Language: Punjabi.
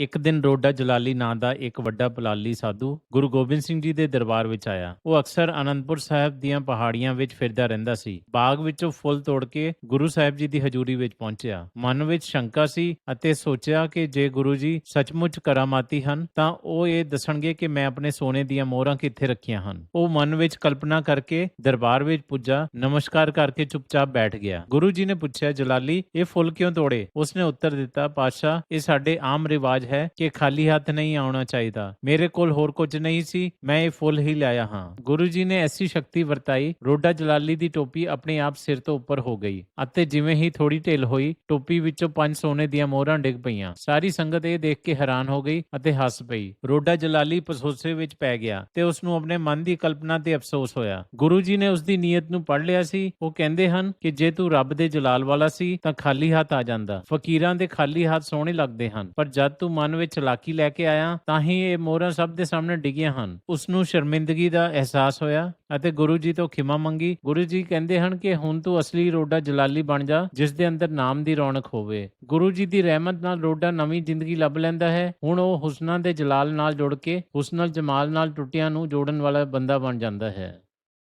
ਇੱਕ ਦਿਨ ਰੋਡਾ ਜਲਾਲੀ ਨਾਂ ਦਾ ਇੱਕ ਵੱਡਾ ਪਲਾਲੀ ਸਾਧੂ ਗੁਰੂ ਗੋਬਿੰਦ ਸਿੰਘ ਜੀ ਦੇ ਦਰਬਾਰ ਵਿੱਚ ਆਇਆ। ਉਹ ਅਕਸਰ ਆਨੰਦਪੁਰ ਸਾਹਿਬ ਦੀਆਂ ਪਹਾੜੀਆਂ ਵਿੱਚ ਫਿਰਦਾ ਰਹਿੰਦਾ ਸੀ। ਬਾਗ ਵਿੱਚੋਂ ਫੁੱਲ ਤੋੜ ਕੇ ਗੁਰੂ ਸਾਹਿਬ ਜੀ ਦੀ ਹਜ਼ੂਰੀ ਵਿੱਚ ਪਹੁੰਚਿਆ। ਮਨ ਵਿੱਚ ਸ਼ੰਕਾ ਸੀ ਅਤੇ ਸੋਚਿਆ ਕਿ ਜੇ ਗੁਰੂ ਜੀ ਸੱਚਮੁੱਚ ਕਰਾਮਾਤੀ ਹਨ, ਤਾਂ ਉਹ ਇਹ ਦੱਸਣਗੇ ਕਿ ਮੈਂ ਆਪਣੇ ਸੋਨੇ ਦੀਆਂ ਮੋਹਰਾਂ ਕਿੱਥੇ ਰੱਖੀਆਂ ਹਨ। ਉਹ ਮਨ ਵਿੱਚ ਕਲਪਨਾ ਕਰਕੇ ਦਰਬਾਰ ਵਿੱਚ ਪੁੱਜਾ, ਨਮਸਕਾਰ ਕਰਕੇ ਚੁੱਪਚਾਪ ਬੈਠ ਗਿਆ। ਗੁਰੂ ਜੀ ਨੇ ਪੁੱਛਿਆ, ਜਲਾਲੀ, ਇਹ ਫੁੱਲ ਕਿਉਂ ਤੋੜੇ? ਉਸਨੇ ਉੱਤਰ ਦਿੱਤਾ, ਪਾਤਸ਼ਾਹ, ਇਹ ਸਾਡੇ ਆਮ ਰਿਵਾਜ ਹੈ ਕਿ ਖਾਲੀ ਹੱਥ ਨਹੀਂ ਆਉਣਾ ਚਾਹੀਦਾ। ਮੇਰੇ ਕੋਲ ਹੋਰ ਕੁਝ ਨਹੀਂ ਸੀ, ਮੈਂ ਇਹ ਫੁੱਲ ਹੀ ਲਾਇਆ ਹਾਂ। ਗੁਰੂ ਜੀ ਨੇ ਐਸੀ ਸ਼ਕਤੀ ਵਰਤਾਈ, ਰੋਡਾ ਜਲਾਲੀ ਦੀ ਟੋਪੀ ਆਪਣੇ ਆਪ ਸਿਰ ਤੋਂ ਉੱਪਰ ਹੋ ਗਈ ਅਤੇ ਜਿਵੇਂ ਹੀ ਥੋੜੀ ਢਿੱਲ ਹੋਈ, ਟੋਪੀ ਵਿੱਚੋਂ ਪੰਜ ਸੋਨੇ ਦੀਆਂ ਮੋਹਰਾਂ ਡਿੱਗ ਪਈਆਂ। ਸਾਰੀ ਸੰਗਤ ਇਹ ਦੇਖ ਕੇ ਹੈਰਾਨ ਹੋ ਗਈ ਅਤੇ ਹੱਸ ਪਈ। ਰੋਡਾ ਜਲਾਲੀ ਪਸੋਸੇ ਵਿੱਚ ਪੈ ਗਿਆ ਤੇ ਉਸ ਨੂੰ ਆਪਣੇ ਮਨ ਦੀ ਕਲਪਨਾ ਤੇ ਅਫਸੋਸ ਹੋਇਆ। ਗੁਰੂ ਜੀ ਨੇ ਉਸ ਦੀ ਨੀਅਤ ਨੂੰ ਪੜ੍ਹ ਲਿਆ ਸੀ। ਉਹ ਕਹਿੰਦੇ ਹਨ ਕਿ ਜੇ ਤੂੰ ਰੱਬ ਦੇ ਜਲਾਲ ਵਾਲਾ ਸੀ ਤਾਂ ਖਾਲੀ ਹੱਥ ਆ ਜਾਂਦਾ। ਫਕੀਰਾਂ ਦੇ ਖਾਲੀ ਹੱਥ ਸੋਹਣੇ ਲੱਗਦੇ ਹਨ। ਪਰ ਜਦ ਤੂੰ ਮਨ ਵਿੱਚ ਚਲਾਕੀ ਲੈ ਕੇ ਆਇਆ, ਤਾਂ ਹੀ ਇਹ ਮੋਹਰਾਂ ਸਭ ਦੇ ਸਾਹਮਣੇ ਡਿੱਗੀਆਂ ਹਨ। ਉਸ ਨੂੰ ਸ਼ਰਮਿੰਦਗੀ ਦਾ ਅਹਿਸਾਸ ਹੋਇਆ ਅਤੇ ਗੁਰੂ ਜੀ ਤੋਂ ਖਿਮਾ ਮੰਗੀ। ਗੁਰੂ ਜੀ ਕਹਿੰਦੇ ਹਨ ਕਿ ਹੁਣ ਤੂੰ ਅਸਲੀ ਰੋਡਾ ਜਲਾਲੀ ਬਣ ਜਾ, ਜਿਸ ਦੇ ਅੰਦਰ ਨਾਮ ਦੀ ਰੌਣਕ ਹੋਵੇ। ਗੁਰੂ ਜੀ ਦੀ ਰਹਿਮਤ ਨਾਲ ਰੋਡਾ ਨਵੀਂ ਜ਼ਿੰਦਗੀ ਲੱਭ ਲੈਂਦਾ ਹੈ। ਹੁਣ ਉਹ ਹੁਸਨਾਂ ਦੇ ਜਲਾਲ ਨਾਲ ਜੁੜ ਕੇ ਹੁਸਨਲ ਜਮਾਲ ਨਾਲ ਟੁੱਟਿਆਂ ਨੂੰ ਜੋੜਨ ਵਾਲਾ ਬੰਦਾ ਬਣ ਜਾਂਦਾ ਹੈ।